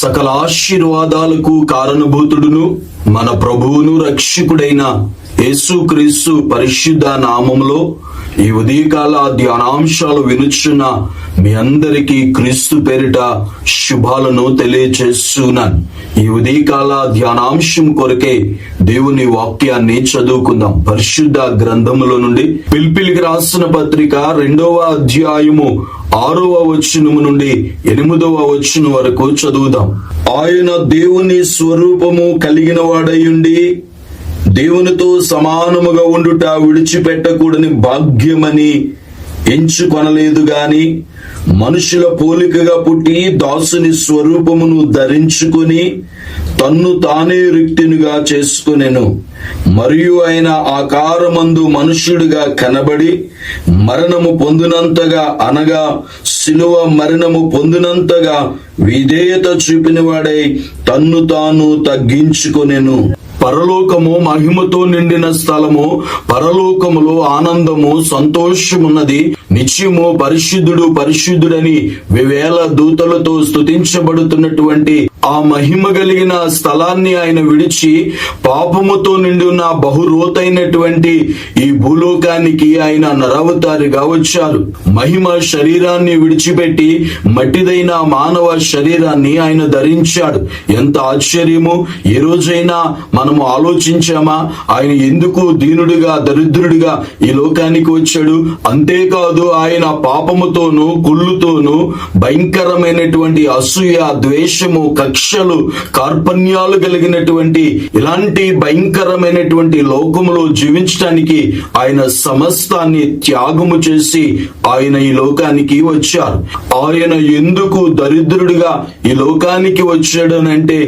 సకల ఆశీర్వాదాలకు కారణభూతుడును మన ప్రభువును రక్షకుడైన యేసుక్రీస్తు పరిశుద్ధ నామములో ఈ ఉదయకాల ధ్యానాంశాలు వినుచున్న మీ అందరికీ క్రీస్తు పేరిట శుభాలను తెలియచేస్తున్నాను. ఈ ఉదయకాల ధ్యానాంశం కొరకే దేవుని వాక్యాన్ని చదువుకుందాం. పరిశుద్ధ గ్రంథములో నుండి పిల్పిలికి రాసిన పత్రిక రెండవ అధ్యాయము ఆరవ వచనము నుండి ఎనిమిదవ వచనం వరకు చదువుదాం. ఆయన దేవుని స్వరూపము కలిగిన వాడయుండి దేవునితో సమానముగా ఉండుట విడిచిపెట్టకూడని భాగ్యమని ఎంచుకొనలేదు గాని మనుషుల పోలికగా పుట్టి దాసుని స్వరూపమును ధరించుకొని తన్ను తానే రిక్తినిగా చేసుకునెను. మరియు ఆయన ఆకారమందు మనుష్యుడిగా కనబడి మరణము పొందినంతగా అనగా శిలువ మరణము పొందినంతగా విధేయత చూపినవాడై తన్ను తాను తగ్గించుకొనెను. పరలోకము మహిమతో నిండిన స్థలము పరలోకములో ఆనందము సంతోషమున్నది నిత్యము పరిశుద్ధుడు పరిశుద్ధుడని వివేల దూతలతో స్తుతించబడుతున్నటువంటి ఆ మహిమ కలిగిన స్థలాన్ని ఆయన విడిచి పాపముతో నిండి ఉన్న బహురోతైనటువంటి ఈ భూలోకానికి ఆయన నరవతారిగా వచ్చారు. మహిమ శరీరాన్ని విడిచిపెట్టి మట్టిదైన మానవ శరీరాన్ని ఆయన ధరించాడు. ఎంత ఆశ్చర్యము! ఏ రోజైనా మనము ఆలోచించామా? ఆయన ఎందుకు దీనుడిగా దరిద్రుడిగా ఈ లోకానికి వచ్చాడు? అంతేకాదు ఆయన పాపముతోను కుళ్ళుతోనూ భయంకరమైనటువంటి అసూయ ద్వేషము లక్షలు కార్పణ్యాలు కలిగినటువంటి ఇలాంటి భయంకరమైనటువంటి లోకములో జీవించడానికి ఆయన సమస్తాన్ని త్యాగము చేసి ఆయన ఈ లోకానికి వచ్చారు. ఆయన ఎందుకు దరిద్రుడిగా ఈ లోకానికి వచ్చాడనంటే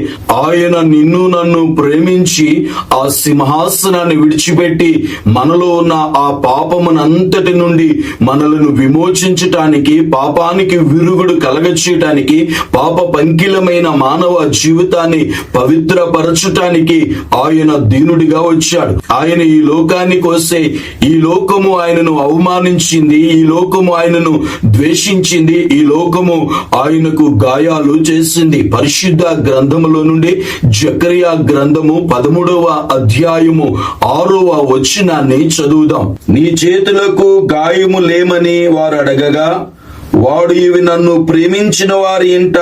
ఆయన నిన్ను నన్ను ప్రేమించి ఆ సింహాసనాన్ని విడిచిపెట్టి మనలో ఉన్న ఆ పాపమునంతటి నుండి మనలను విమోచించటానికి పాపానికి విరుగుడు కలగచేయటానికి పాప పంకిలమైన మానవ జీవితాన్ని పవిత్రపరచటానికి ఆయన దీనుడిగా వచ్చాడు. ఆయన ఈ లోకానికి వస్తే ఈ లోకము ఆయనను అవమానించింది ఈ లోకము ఆయనను ద్వేషించింది ఈ లోకము ఆయనకు గాయాలు చేసింది. పరిశుద్ధ గ్రంథములో నుండి జకరియా గ్రంథము పదమూడవ అధ్యాయము ఆరవ వచనాన్ని చదువుదాం. నీ చేతులకు గాయము లేమని వారు అడగగా వాడు ఇవి నన్ను ప్రేమించిన వారి ఇంట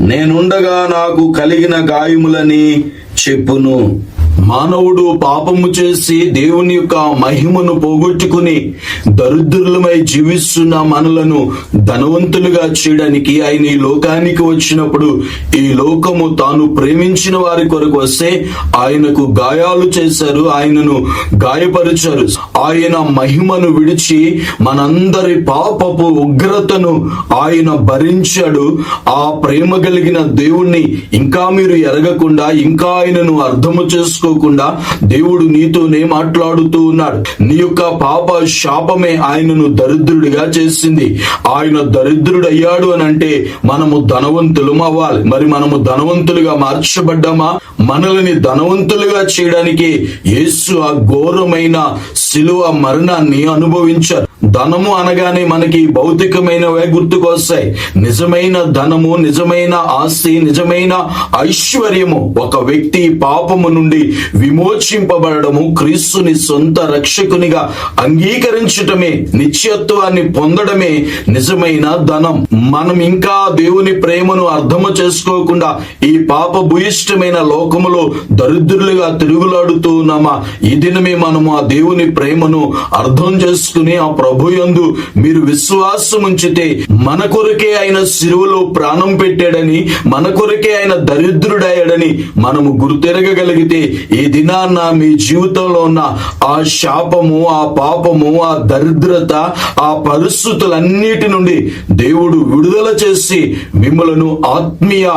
నేనుండగా నాకు కలిగిన గాయములని చెప్పును. మానవుడు పాపము చేసి దేవుని యొక్క మహిమను పోగొట్టుకుని దరిద్రులమై జీవిస్తున్న మనలను ధనవంతులుగా చేయడానికి ఆయన ఈ లోకానికి వచ్చినప్పుడు ఈ లోకము తాను ప్రేమించిన వారి కొరకు వస్తే ఆయనకు గాయాలు చేశారు ఆయనను గాయపరిచారు. ఆయన మహిమను విడిచి మనందరి పాపపు ఉగ్రతను ఆయన భరించాడు. ఆ ప్రేమ కలిగిన దేవుణ్ణి ఇంకా మీరు ఎరగకుండా ఇంకా ఆయనను అర్థము చేసుకోకుండా దేవుడు నీతోనే మాట్లాడుతూ ఉన్నాడు. నీ యొక్క పాప శాపమే ఆయనను దరిద్రుడిగా చేసింది. ఆయన దరిద్రుడయ్యాడు అని అంటే మనము ధనవంతులం అవ్వాలి మరి మనము ధనవంతులుగా మార్చబడ్డామా? మనల్ని ధనవంతులుగా చేయడానికి యేసు ఆ ఘోరమైన శిలువ మరణాన్ని అనుభవించారు. ధనము అనగానే మనకి భౌతికమైనవే గుర్తుకొస్తాయి. నిజమైన ధనము నిజమైన ఆస్తి నిజమైన ఐశ్వర్యము ఒక వ్యక్తి పాపము నుండి విమోచింపబడము క్రీస్తుని సొంత రక్షకునిగా అంగీకరించటమే నిత్యత్వాన్ని పొందడమే నిజమైన ధనం. మనం ఇంకా దేవుని ప్రేమను అర్థము చేసుకోకుండా ఈ పాప భూయిష్టమైన లోకములో దరిద్రులుగా తిరుగులాడుతూ ఉన్నామా? ఈ దినమే మనము ఆ దేవుని ప్రేమను అర్థం చేసుకుని ఆ ప్రభు యందు మీరు విశ్వాసం ఉంచితే మన కొరకే ఆయన శిలువలో ప్రాణం పెట్టాడని మన కొరకే ఆయన దరిద్రుడయ్యాడని మనము గుర్తెరగగలిగితే ఈ దినాన్న మీ జీవితంలో ఉన్న ఆ శాపము ఆ పాపము ఆ దరిద్రత ఆ పరిస్థితులన్నిటి నుండి దేవుడు విడుదల చేసి మిమ్మలను ఆత్మీయ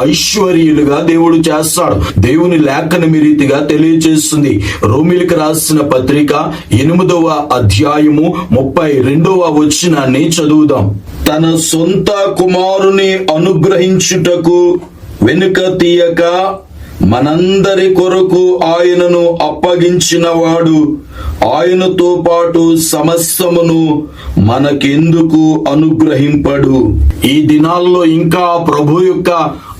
ఐశ్వర్యులుగా దేవుడు చేస్తాడు. దేవుని లేఖను మీ రీతిగా తెలియజేస్తుంది రోమిలికి రాసిన పత్రిక ఎనిమిదవ అధ్యాయము ముప్పై రెండవ వచనాన్ని చదువుదాం. తన సొంత కుమారుని అనుగ్రహించుటకు వెనుక తీయక మనందరి కొరకు ఆయనను అప్పగించినవాడు ఆయనతో పాటు సమస్తమును మనకెందుకు అనుగ్రహింపడు? ఈ దినాల్లో ఇంకా ప్రభు యొక్క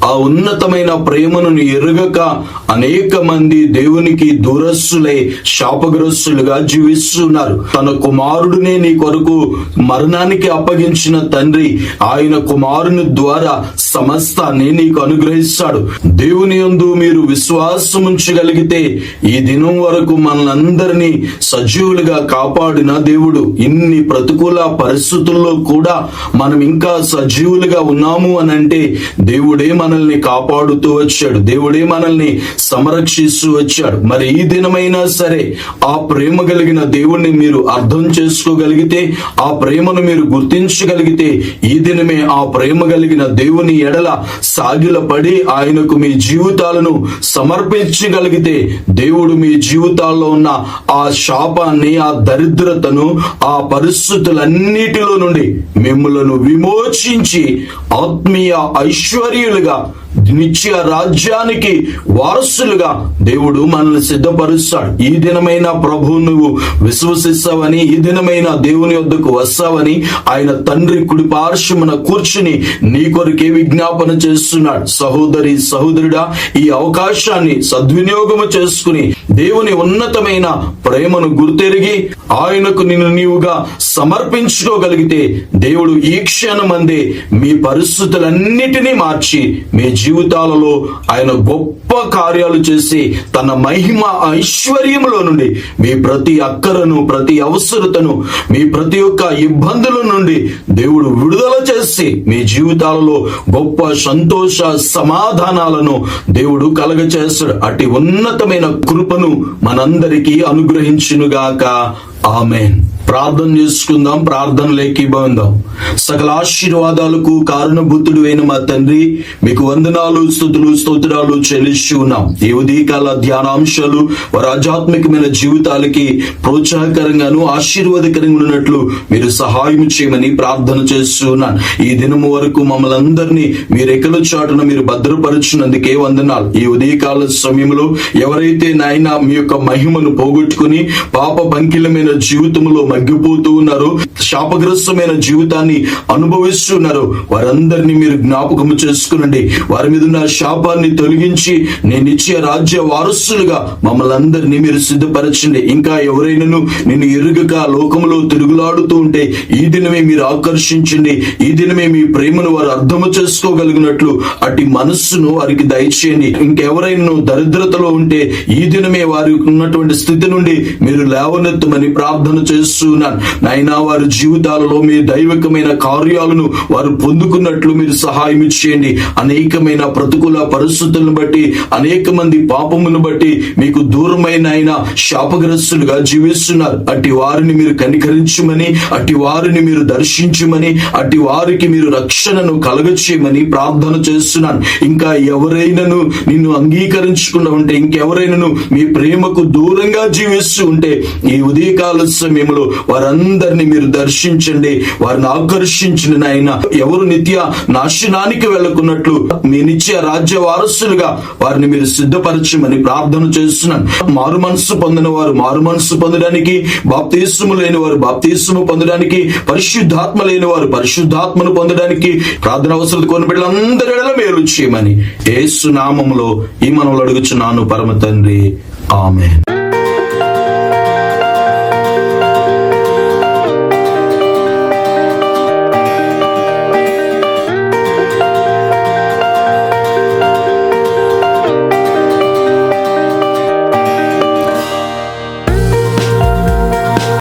ఆ ఉన్నతమైన ప్రేమను ఎరుగక అనేక మంది దేవునికి దూరస్తులై శాపగ్రస్తులుగా జీవిస్తున్నారు. తన కుమారుడినే నీ కొరకు మరణానికి అప్పగించిన తండ్రి ఆయన కుమారుని ద్వారా సమస్తాన్ని నీకు అనుగ్రహిస్తాడు. దేవుని యందు మీరు విశ్వాసం ఉంచగలిగితే ఈ దినం వరకు మనలందరినీ సజీవులుగా కాపాడిన దేవుడు. ఇన్ని ప్రతికూల పరిస్థితుల్లో కూడా మనం ఇంకా సజీవులుగా ఉన్నాము అని అంటే దేవుడే మనల్ని కాపాడుతూ వచ్చాడు. దేవుడే మనల్ని సంరక్షిస్తూ వచ్చాడు. మరి ఈ దినమైనా సరే ఆ ప్రేమ కలిగిన దేవుణ్ణి మీరు అర్థం చేసుకోగలిగితే ఆ ప్రేమను మీరు గుర్తించగలిగితే ఈ దినమే ఆ ప్రేమ కలిగిన దేవుని ఎడల సాగిలపడి ఆయనకు మీ జీవితాలను సమర్పించగలిగితే దేవుడు మీ జీవితాల్లో ఉన్న ఆ శాపాన్ని ఆ దరిద్రతను ఆ పరిస్థితులన్నిటిలో నుండి మిమ్మలను విమోచించి ఆత్మీయ ఐశ్వర్యులుగా 있습니다. నిత్య రాజ్యానికి వారసులుగా దేవుడు మనల్ని సిద్ధపరుస్తాడు. ఈ దినమైన ప్రభు నువ్వు విశ్వసిస్తావని ఈ దినమైన దేవుని వద్దకు వస్తావని ఆయన తండ్రి కుడి పార్శ్వమున కూర్చుని నీ కొరకే విజ్ఞాపన చేస్తున్నాడు. సహోదరి సహోదరుడా ఈ అవకాశాన్ని సద్వినియోగము చేసుకుని దేవుని ఉన్నతమైన ప్రేమను గుర్తెరిగి ఆయనకు నిన్ను నీవుగా సమర్పించుకోగలిగితే దేవుడు ఈ క్షణమందే మీ పరిస్థితులన్నిటినీ మార్చి మీ జీవితాలలో ఆయన గొప్ప కార్యాలు చేసి తన మహిమ ఐశ్వర్యంలో నుండి మీ ప్రతి అక్కరను ప్రతి అవసరతను మీ ప్రతి ఒక్క ఇబ్బందుల నుండి దేవుడు విడుదల చేసి మీ జీవితాలలో గొప్ప సంతోష సమాధానాలను దేవుడు కలగచేస్తాడు అటు ఉన్నతమైన కృపను మనందరికీ అనుగ్రహించునుగాక. ఆమెన్. ప్రార్థన చేసుకుందాం ప్రార్థన లేఖీభవిందాం సకల ఆశీర్వాదాలకు కారణభూతుడు అయిన మా తండ్రి మీకు వందనాలు స్థుతులు స్తోత్రాలు చెల్లిస్తూ ఉన్నాం. ఈ ఉదయకాల ధ్యానాంశాలు వారి ఆధ్యాత్మికమైన జీవితాలకి ప్రోత్సాహకరంగాను ఆశీర్వాదకరంగా ఉన్నట్లు మీరు సహాయం చేయమని ప్రార్థన చేస్తూ ఉన్నాను. ఈ దినము వరకు మమ్మల్ని అందరినీ మీరు ఎక్కల చాటున మీరు భద్రపరుచున్నందుకే వందనాలు. ఈ ఉదయకాల సమయంలో ఎవరైతే నాయన మీ యొక్క మహిమను పోగొట్టుకుని పాప పంకిలమైన జీవితంలో తగ్గిపోతూ ఉన్నారు. శాపగ్రస్తమైన జీవితాన్ని అనుభవిస్తున్నారు. వారందరినీ మీరు జ్ఞాపకం చేసుకునండి. వారి మీద ఉన్న శాపాన్ని తొలగించి నేను ఇచ్చే రాజ్య వారసులుగా మమ్మల్ని అందరినీ మీరు సిద్ధపరచండి. ఇంకా ఎవరైనాను నిన్ను ఎరుగక లోకంలో తిరుగులాడుతూ ఉంటే ఈ దినమే మీరు ఆకర్షించండి. ఈ దినమే మీ ప్రేమను వారు అర్థము చేసుకోగలిగినట్లు అటు మనస్సును వారికి దయచేయండి. ఇంకెవరైనా దరిద్రతలో ఉంటే ఈ దినమే వారికి ఉన్నటువంటి స్థితి నుండి మీరు లేవనెత్తమని ప్రార్థన చేస్తూ చేస్తున్నాను నాయనా వారి జీవితాలలో మీ దైవికమైన కార్యాలను వారు పొందుకున్నట్లు మీరు సహాయం ఇచ్చేయండి. అనేకమైన ప్రతికూల పరిస్థితులను బట్టి అనేక మంది పాపమును బట్టి మీకు దూరమైన ఆయన శాపగ్రస్తులుగా జీవిస్తున్నారు. అట్టి వారిని మీరు కనికరించమని అట్టి వారిని మీరు దర్శించమని అట్టి వారికి మీరు రక్షణను కలగచేయమని ప్రార్థన చేస్తున్నాను. ఇంకా ఎవరైనాను నిన్ను అంగీకరించకుండా ఉంటే ఇంకెవరైనాను మీ ప్రేమకు దూరంగా జీవిస్తూ ఉంటే ఈ ఉదయకాల సమయంలో వారందరినీ మీరు దర్శించండి వారిని ఆకర్షించిన నాయన. ఎవరు నిత్య నాశనానికి వెళ్ళకున్నట్లు మీ నిత్య రాజ్య వారసులుగా వారిని మీరు సిద్ధపరచమని ప్రార్థన చేస్తున్నాను. మారు మనస్సు పొందిన వారు మారు మనస్సు పొందడానికి బాప్తీసము లేని వారు బాప్తీసము పొందడానికి పరిశుద్ధాత్మ లేని వారు పరిశుద్ధాత్మను పొందడానికి ప్రార్థన అవసరం కొన్ని బిడ్డలందరి మేలు చేయమని ఏసునామంలో ఈ మనవులు అడుగుచున్నాను పరమ తండ్రి. ఆమె